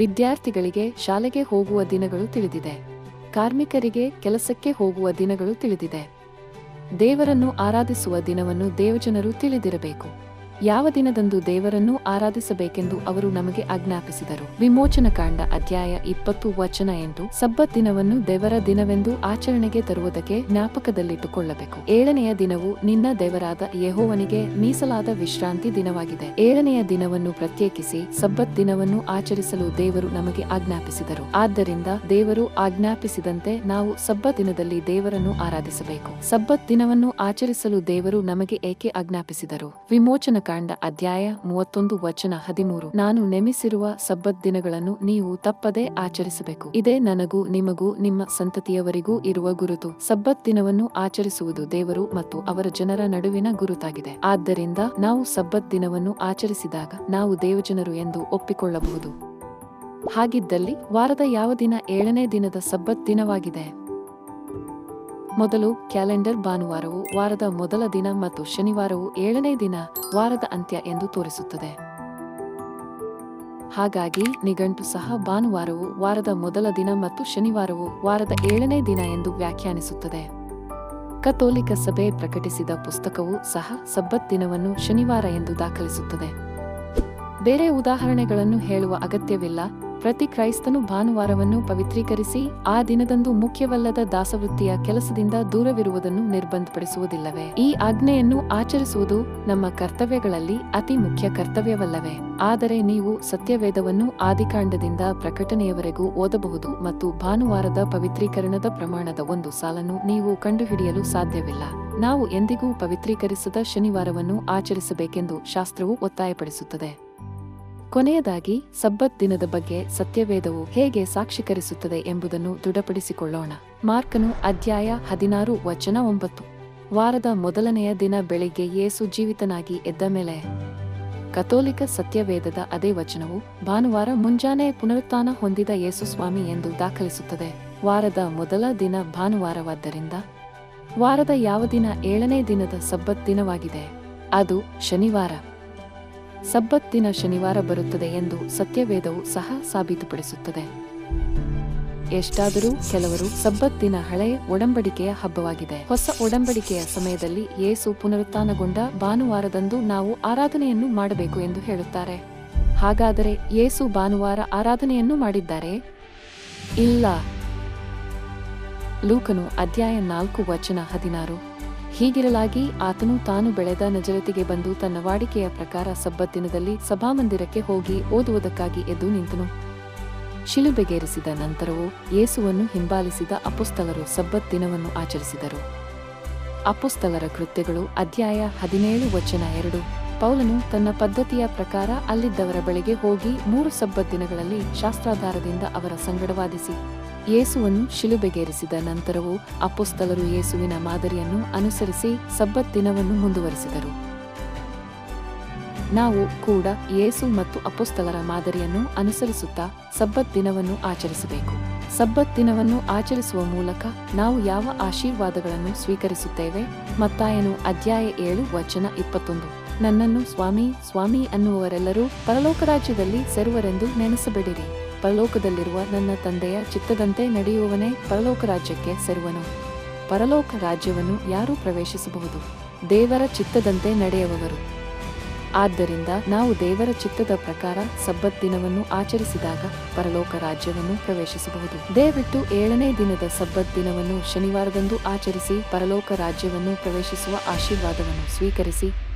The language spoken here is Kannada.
ವಿದ್ಯಾರ್ಥಿಗಳಿಗೆ ಶಾಲೆಗೆ ಹೋಗುವ ದಿನಗಳು ತಿಳಿದಿದೆ. ಕಾರ್ಮಿಕರಿಗೆ ಕೆಲಸಕ್ಕೆ ಹೋಗುವ ದಿನಗಳು ತಿಳಿದಿದೆ. ದೇವರನ್ನು ಆರಾಧಿಸುವ ದಿನವನ್ನು ದೇವಜನರು ತಿಳಿದಿರಬೇಕು. ಯಾವ ದಿನದಂದು ದೇವರನ್ನು ಆರಾಧಿಸಬೇಕೆಂದು ಅವರು ನಮಗೆ ಆಜ್ಞಾಪಿಸಿದರು. ವಿಮೋಚನಕಾಂಡ ಅಧ್ಯಾಯ ಇಪ್ಪತ್ತು ವಚನ ಎಂದು ಸಬ್ಬತ್ ದಿನವನ್ನು ದೇವರ ದಿನವೆಂದು ಆಚರಣೆಗೆ ತರುವುದಕ್ಕೆ ಜ್ಞಾಪಕದಲ್ಲಿಟ್ಟುಕೊಳ್ಳಬೇಕು. ಏಳನೆಯ ದಿನವು ನಿನ್ನ ದೇವರಾದ ಯಹೋವನಿಗೆ ಮೀಸಲಾದ ವಿಶ್ರಾಂತಿ ದಿನವಾಗಿದೆ. ಏಳನೆಯ ದಿನವನ್ನು ಪ್ರತ್ಯೇಕಿಸಿ ಸಬ್ಬತ್ ದಿನವನ್ನು ಆಚರಿಸಲು ದೇವರು ನಮಗೆ ಆಜ್ಞಾಪಿಸಿದರು. ಆದ್ದರಿಂದ ದೇವರು ಆಜ್ಞಾಪಿಸಿದಂತೆ ನಾವು ಸಬ್ಬತ್ ದಿನದಲ್ಲಿ ದೇವರನ್ನು ಆರಾಧಿಸಬೇಕು. ಸಬ್ಬತ್ ದಿನವನ್ನು ಆಚರಿಸಲು ದೇವರು ನಮಗೆ ಏಕೆ ಆಜ್ಞಾಪಿಸಿದರು? ವಿಮೋಚನಕಾಂಡ ಅಧ್ಯಾಯ ಮೂವತ್ತೊಂದು ವಚನ ಹದಿಮೂರು. ನಾನು ನೆಮಿಸಿರುವ ಸಬ್ಬತ್ ದಿನಗಳನ್ನು ನೀವು ತಪ್ಪದೇ ಆಚರಿಸಬೇಕು. ಇದೇ ನನಗೂ ನಿಮಗೂ ನಿಮ್ಮ ಸಂತತಿಯವರಿಗೂ ಇರುವ ಗುರುತು. ಸಬ್ಬತ್ ದಿನವನ್ನು ಆಚರಿಸುವುದು ದೇವರು ಮತ್ತು ಅವರ ಜನರ ನಡುವಿನ ಗುರುತಾಗಿದೆ. ಆದ್ದರಿಂದ ನಾವು ಸಬ್ಬತ್ ದಿನವನ್ನು ಆಚರಿಸಿದಾಗ ನಾವು ದೇವಜನರು ಎಂದು ಒಪ್ಪಿಕೊಳ್ಳಬಹುದು. ಹಾಗಿದ್ದಲ್ಲಿ ವಾರದ ಯಾವ ದಿನ ಏಳನೇ ದಿನದ ಸಬ್ಬತ್ ದಿನವಾಗಿದೆ? ಮೊದಲು ಕ್ಯಾಲೆಂಡರ್ ಭಾನುವಾರವು ವಾರದ ಮೊದಲ ದಿನ ಮತ್ತು ಶನಿವಾರವು ಏಳನೇ ದಿನ ವಾರದ ಅಂತ್ಯ ಎಂದು ತೋರಿಸುತ್ತದೆ. ಹಾಗಾಗಿ ನಿಘಂಟು ಸಹ ಭಾನುವಾರವು ವಾರದ ಮೊದಲ ದಿನ ಮತ್ತು ಶನಿವಾರವು ವಾರದ ಏಳನೇ ದಿನ ಎಂದು ವ್ಯಾಖ್ಯಾನಿಸುತ್ತದೆ. ಕಥೋಲಿಕ ಸಭೆ ಪ್ರಕಟಿಸಿದ ಪುಸ್ತಕವು ಸಹ ಸಬ್ಬತ್ ದಿನವನ್ನು ಶನಿವಾರ ಎಂದು ದಾಖಲಿಸುತ್ತದೆ. ಬೇರೆ ಉದಾಹರಣೆಗಳನ್ನು ಹೇಳುವ ಅಗತ್ಯವಿಲ್ಲ. ಪ್ರತಿ ಕ್ರೈಸ್ತನು ಭಾನುವಾರವನ್ನು ಪವಿತ್ರೀಕರಿಸಿ ಆ ದಿನದಂದು ಮುಖ್ಯವಲ್ಲದ ದಾಸವೃತ್ತಿಯ ಕೆಲಸದಿಂದ ದೂರವಿರುವುದನ್ನು ನಿರ್ಬಂಧಪಡಿಸುವುದಿಲ್ಲವೇ? ಈ ಆಜ್ಞೆಯನ್ನು ಆಚರಿಸುವುದು ನಮ್ಮ ಕರ್ತವ್ಯಗಳಲ್ಲಿ ಅತಿ ಮುಖ್ಯ ಕರ್ತವ್ಯವಲ್ಲವೇ? ಆದರೆ ನೀವು ಸತ್ಯವೇದವನ್ನು ಆದಿಕಾಂಡದಿಂದ ಪ್ರಕಟಣೆಯವರೆಗೂ ಓದಬಹುದು ಮತ್ತು ಭಾನುವಾರದ ಪವಿತ್ರೀಕರಣದ ಪ್ರಮಾಣದ ಒಂದು ಸಾಲನ್ನು ನೀವು ಕಂಡುಹಿಡಿಯಲು ಸಾಧ್ಯವಿಲ್ಲ. ನಾವು ಎಂದಿಗೂ ಪವಿತ್ರೀಕರಿಸದ ಶನಿವಾರವನ್ನು ಆಚರಿಸಬೇಕೆಂದು ಶಾಸ್ತ್ರವು ಒತ್ತಾಯಪಡಿಸುತ್ತದೆ. ಕೊನೆಯದಾಗಿ, ಸಬ್ಬತ್ ದಿನದ ಬಗ್ಗೆ ಸತ್ಯವೇದವು ಹೇಗೆ ಸಾಕ್ಷೀಕರಿಸುತ್ತದೆ ಎಂಬುದನ್ನು ದೃಢಪಡಿಸಿಕೊಳ್ಳೋಣ. ಮಾರ್ಕನು ಅಧ್ಯಾಯ ಹದಿನಾರು ವಚನ ಒಂಬತ್ತು. ವಾರದ ಮೊದಲನೆಯ ದಿನ ಬೆಳಿಗ್ಗೆ ಯೇಸು ಜೀವಿತನಾಗಿ ಎದ್ದ ಮೇಲೆ, ಕಥೋಲಿಕ ಸತ್ಯವೇದದ ಅದೇ ವಚನವು ಭಾನುವಾರ ಮುಂಜಾನೆ ಪುನರುತ್ಥಾನ ಹೊಂದಿದ ಯೇಸು ಸ್ವಾಮಿ ಎಂದು ದಾಖಲಿಸುತ್ತದೆ. ವಾರದ ಮೊದಲ ದಿನ ಭಾನುವಾರವಾದ್ದರಿಂದ, ವಾರದ ಯಾವ ದಿನ ಏಳನೇ ದಿನದ ಸಬ್ಬತ್ ದಿನವಾಗಿದೆ? ಅದು ಶನಿವಾರ. ಸಬ್ಬತ್ ದಿನ ಶನಿವಾರ ಬರುತ್ತದೆ ಎಂದು ಸತ್ಯವೇದವು ಸಹ ಸಾಬೀತುಪಡಿಸುತ್ತದೆ. ಎಷ್ಟಾದರೂ ಕೆಲವರು ಸಬ್ಬತ್ ದಿನ ಹಳೆಯ ಒಡಂಬಡಿಕೆಯ ಹಬ್ಬವಾಗಿದೆ. ಹೊಸ ಒಡಂಬಡಿಕೆಯ ಸಮಯದಲ್ಲಿ ಏಸು ಪುನರುತ್ಥಾನಗೊಂಡ ಭಾನುವಾರದಂದು ನಾವು ಆರಾಧನೆಯನ್ನು ಮಾಡಬೇಕು ಎಂದು ಹೇಳುತ್ತಾರೆ. ಹಾಗಾದರೆ ಏಸು ಭಾನುವಾರ ಆರಾಧನೆಯನ್ನು ಮಾಡಿದ್ದಾರೆ? ಇಲ್ಲ. ಲೂಕನು ಅಧ್ಯಾಯ ನಾಲ್ಕು ವಚನ ಹದಿನಾರು. ಹೀಗಿರಲಾಗಿ ಆತನು ತಾನು ಬೆಳೆದ ನಜರತಿಗೆ ಬಂದು ತನ್ನ ವಾಡಿಕೆಯ ಪ್ರಕಾರ ಸಬ್ಬತ್ತಿನದಲ್ಲಿ ಸಭಾಮಂದಿರಕ್ಕೆ ಹೋಗಿ ಓದುವುದಕ್ಕಾಗಿ ಎದ್ದು ನಿಂತನು. ಶಿಲುಬೆಗೇರಿಸಿದ ನಂತರವೂ ಯೇಸುವನ್ನು ಹಿಂಬಾಲಿಸಿದ ಅಪುಸ್ತಲರು ಸಬ್ಬತ್ ದಿನವನ್ನು ಆಚರಿಸಿದರು. ಅಪುಸ್ತಲರ ಕೃತ್ಯಗಳು ಅಧ್ಯಾಯ ಹದಿನೇಳು ವಚನ ಎರಡು. ಪೌಲನು ತನ್ನ ಪದ್ಧತಿಯ ಪ್ರಕಾರ ಅಲ್ಲಿದ್ದವರ ಬಳಿಗೆ ಹೋಗಿ ಮೂರು ಸಬ್ಬತ್ ದಿನಗಳಲ್ಲಿ ಶಾಸ್ತ್ರಾಧಾರದಿಂದ ಅವರ ಸಂಗಡವಾದಿಸಿ ಯೇಸುವನ್ನು ಶಿಲುಬೆಗೇರಿಸಿದ ನಂತರವೂ ಅಪ್ಪುಸ್ತಲರು ಯೇಸುವಿನ ಮಾದರಿಯನ್ನು ಅನುಸರಿಸಿ ಸಬ್ಬತ್ ದಿನವನ್ನು ಮುಂದುವರಿಸಿದರು. ನಾವು ಕೂಡ ಯೇಸು ಮತ್ತು ಅಪುಸ್ತಲರ ಮಾದರಿಯನ್ನು ಅನುಸರಿಸುತ್ತಾ ಸಬ್ಬತ್ ದಿನವನ್ನು ಆಚರಿಸಬೇಕು. ಸಬ್ಬತ್ ದಿನವನ್ನು ಆಚರಿಸುವ ಮೂಲಕ ನಾವು ಯಾವ ಆಶೀರ್ವಾದಗಳನ್ನು ಸ್ವೀಕರಿಸುತ್ತೇವೆ? ಮತ್ತಾಯನು ಅಧ್ಯಾಯ ಏಳು, ವಚನ ಇಪ್ಪತ್ತೊಂದು. ನನ್ನನ್ನು ಸ್ವಾಮಿ ಸ್ವಾಮಿ ಅನ್ನುವರೆಲ್ಲರೂ ಪರಲೋಕ ರಾಜ್ಯದಲ್ಲಿ ಸೇರುವರೆಂದು ನೆನೆಸಬೇಡಿರಿ. ಪರಲೋಕದಲ್ಲಿರುವ ನನ್ನ ತಂದೆಯ ಚಿತ್ತದಂತೆ ನಡೆಯುವವನೇ ಪರಲೋಕ ರಾಜ್ಯಕ್ಕೆ ಸೇರುವನು. ಪರಲೋಕ ರಾಜ್ಯವನ್ನು ಯಾರೂ ಪ್ರವೇಶಿಸಬಹುದು. ದೇವರ ಚಿತ್ತದಂತೆ ನಡೆಯುವವರು. ಆದ್ದರಿಂದ ನಾವು ದೇವರ ಚಿತ್ತದ ಪ್ರಕಾರ ಸಬ್ಬತ್ ದಿನವನ್ನು ಆಚರಿಸಿದಾಗ ಪರಲೋಕ ರಾಜ್ಯವನ್ನು ಪ್ರವೇಶಿಸಬಹುದು. ದಯವಿಟ್ಟು ಏಳನೇ ದಿನದ ಸಬ್ಬತ್ ದಿನವನ್ನು ಶನಿವಾರದಂದು ಆಚರಿಸಿ ಪರಲೋಕ ರಾಜ್ಯವನ್ನು ಪ್ರವೇಶಿಸುವ ಆಶೀರ್ವಾದವನ್ನು ಸ್ವೀಕರಿಸಿ.